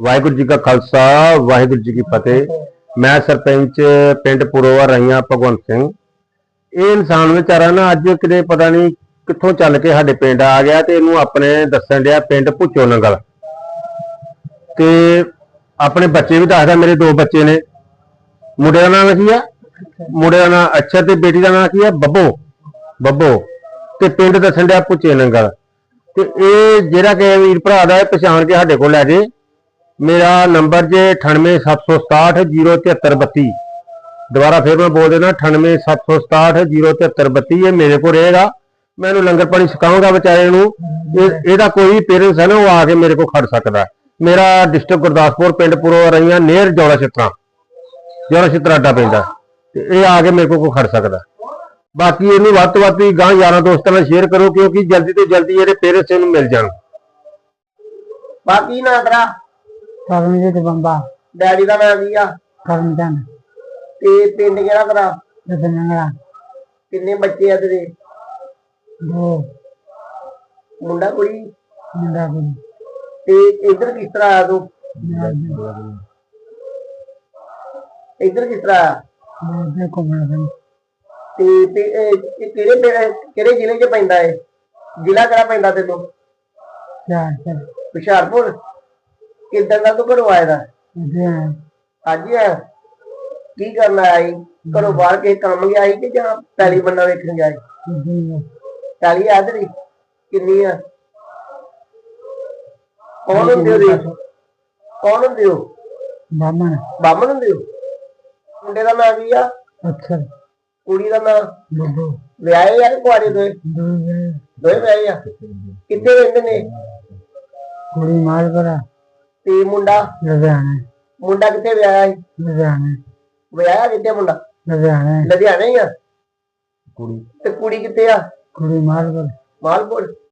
ਵਾਹਿਗੁਰੂ ਜੀ ਕਾ ਖਾਲਸਾ, ਵਾਹਿਗੁਰੂ ਜੀ ਕੀ ਫਤਿਹ। ਮੈਂ ਸਰਪੰਚ ਪਿੰਡ ਪੁਰੋਵਾ ਰਈਆਂ ਭਗਵੰਤ ਸਿੰਘ। ਇਹ ਇਨਸਾਨ ਵਿਚਾਰਾ ਨਾ ਅੱਜ ਕਿਤੇ ਪਤਾ ਨਹੀਂ ਕਿੱਥੋਂ ਚੱਲ ਕੇ ਸਾਡੇ ਪਿੰਡ ਆ ਗਿਆ ਤੇ ਇਹਨੂੰ ਆਪਣੇ ਦੱਸਣ ਡਿਆ ਪਿੰਡ ਭੁੱਚੋ ਨੰਗਲ। ਤੇ ਆਪਣੇ ਬੱਚੇ ਵੀ ਦੱਸਦਾ, ਮੇਰੇ ਦੋ ਬੱਚੇ ਨੇ। ਮੁੰਡੇ ਦਾ ਨਾਮ ਕੀ ਆ? ਮੁੰਡੇ ਦਾ ਨਾਮ ਅੱਛਾ ਤੇ ਬੇਟੀ ਦਾ ਨਾਮ ਕੀ ਆ? ਬੱਬੋ। ਬੱਬੋ। ਤੇ ਪਿੰਡ ਦੱਸਣ ਡਿਆ ਭੁੱਚੇ ਨੰਗਲ। ਤੇ ਇਹ ਜਿਹੜਾ ਕਿ ਵੀਰ ਭਰਾ ਦਾ ਪਛਾਣ ਕੇ ਸਾਡੇ ਕੋਲ ਲੈ ਜੇ ਮੇਰਾ ਨੰਬਰ ਜੇ 9876600732 ਦੁਬਾਰਾ ਫਿਰ ਮੈਂ ਬੋਲ ਦੇਣਾ 9876600732 ਇਹ ਮੇਰੇ ਕੋਲ ਰਹੇਗਾ। ਮੈਂ ਲੰਗਰ ਪਾਣੀ ਸਿਖਾਉਂਗਾ ਵਿਚਾਰੇ ਨੂੰ। ਇਹਦਾ ਕੋਈ ਪੇਰੈਂਟਸ ਹੈ ਨਾ, ਉਹ ਆ ਕੇ ਮੇਰੇ ਕੋਲ ਖੜ ਸਕਦਾ ਮੇਰਾ ਡਿਸਟ੍ਰਿਕਟ ਗੁਰਦਾਸਪੁਰ ਪਿੰਡ ਪੁਰੋ ਰਹੀਆਂ ਨੇਰ ਜੋੜਾ ਛਿੱਤਰਾ। ਜੋੜਾ ਛਿੱਤਰਾ ਅੱਡਾ ਪੈਂਦਾ ਤੇ ਇਹ ਆ ਕੇ ਮੇਰੇ ਕੋਲ ਖੜ ਸਕਦਾ ਬਾਕੀ ਇਹਨੂੰ ਵੱਧ ਤੋਂ ਵੱਧ ਗਾਂ ਯਾਰਾਂ ਦੋਸਤਾਂ ਨਾਲ ਸ਼ੇਅਰ ਕਰੋ, ਕਿਉਂਕਿ ਜਲਦੀ ਤੋਂ ਜਲਦੀ ਇਹਦੇ ਪੇਰੈਂਟਸ ਇਹਨੂੰ ਮਿਲ ਜਾਣ। ਬਾਕੀ ਨਾ ਤੇਰਾ ਕਰਮਜੀਤ ਬੰਬਾ। ਡੈਡੀ ਦਾ ਨਾਂ ਕੀ ਆ? ਕਰਮਚੰਦ। ਤੇ ਪਿੰਡ ਕਿਹੜਾ ਤੇਰਾ? ਦਸਨੰਗਲਾ ਕਿੰਨੇ ਬੱਚੇ ਆ ਤੇਰੇ? ਦੋ। ਮੁੰਡਾ ਕੁੜੀ ਮੁੰਡਾ ਕੁੜੀ ਤੇ ਇੱਧਰ ਕਿਸ ਤਰ੍ਹਾਂ ਆਇਆ ਤੂੰ? ਇੱਧਰ ਕਿਸ ਤਰ੍ਹਾਂ ਆਇਆ? ਬੋਲਦੇ ਘੁੰਮਣ ਫਿਰਨ ਤੇ ਤੇ ਇਹ- ਕਿਹੜੇ ਪਿੰਡ- ਕਿਹੜੇ ਜ਼ਿਲ੍ਹੇ 'ਚ ਪੈਂਦਾ ਹੈ ਜ਼ਿਲ੍ਹਾ ਕਿਹੜਾ ਪੈਂਦਾ ਤੈਨੂੰ? ਚਾਰ ਚਾਰ ਹੁਸ਼ਿਆਰਪੁਰ? ਕਿੱਦਾਂ ਦਾ ਤੂੰ ਘਰੋਂ ਆਇਆ? ਦਾ ਅਜੇ ਹੀ। ਆਇਆ ਕੀ ਕਰਨ ਆਇਆ ਸੀ? ਘਰੋਂ ਬਾਹਰ ਕੇ ਕੰਮ ਗਿਆ ਸੀ ਕਿ ਜਾਂ ਪੈਲੀ ਬੰਨਾ ਵੇਖਣ ਗਿਆ ਸੀ? ਪੈਲੀ ਆ ਤੇਰੀ? ਕਿੰਨੀ ਆ? ਕੌਣ ਹੁੰਦੇ ਹੋ ਤੁਸੀਂ? ਕੌਣ ਹੁੰਦੇ ਹੋ ਬਾਮਣ ਬਾਮਣ ਹੁੰਦੇ ਹੋ ਮੁੰਡੇ ਦਾ ਨਾਂ ਕੀ ਆ? ਅਕਸਰ ਕੁੜੀ ਦਾ ਨਾਂ? ਬੱਬੂ ਵਿਆਹੇ ਆ ਕਿ ਕੁਆਰੇ ਦੋਏ? ਦੋਏ ਵਿਆਹੇ ਆ? ਕਿੱਥੇ ਰਹਿੰਦੇ ਨੇ? ਕੁੜੀ ਮਾਲਪੁਰਾ। ਤੇ ਮੁੰਡਾ? ਲੁਧਿਆਣੇ। ਮੁੰਡਾ ਕਿੱਥੇ ਵਿਆਹਿਆ ਸੀ? ਲੁਧਿਆਣੇ। ਵਿਆਹਿਆ ਕਿੱਥੇ ਮੁੰਡਾ? ਲੁਧਿਆਣੇ। ਲੁਧਿਆਣੇ ਹੀ ਆ। ਕੁੜੀ। ਤੇ ਕੁੜੀ ਕਿੱਥੇ ਆ? ਕੁੜੀ ਮਾਲਪੁਰ। ਮਾਲਪੁਰ?